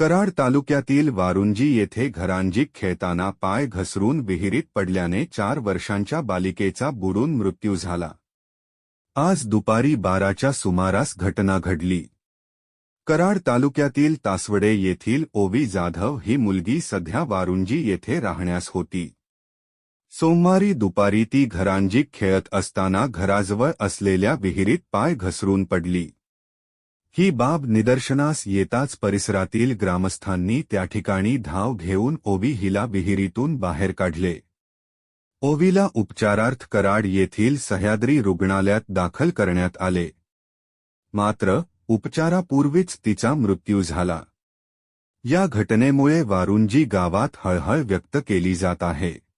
कराड तालुक्यातील वारुंजी येथे घरांजीक खेळताना पाय घसरून विहिरीत पडल्याने चार वर्षांच्या बालिकेचा बुडून मृत्यू झाला. आज दुपारी बाराच्या सुमारास घटना घडली. कराड तालुक्यातील तासवडे येथील ओवी जाधव ही मुलगी सध्या वारुंजी येथे राहण्यास होती. सोमवारी दुपारी ती घरांजीक खेळत असताना घराजवळ असलेल्या विहिरीत पाय घसरून पडली. ही बाब निदर्शनास येताच परिसरातील ग्रामस्थांनी त्या ठिकाणी धाव घेऊन ओवी हिला विहिरीतून बाहेर काढले. ओवीला उपचारार्थ कराड येथील सह्याद्री रुग्णालयात दाखल करण्यात आले. मात्र उपचारापूर्वीच तिचा मृत्यू झाला. या घटनेमुळे वारुंजी गावात हळहळ व्यक्त केली जात आहे.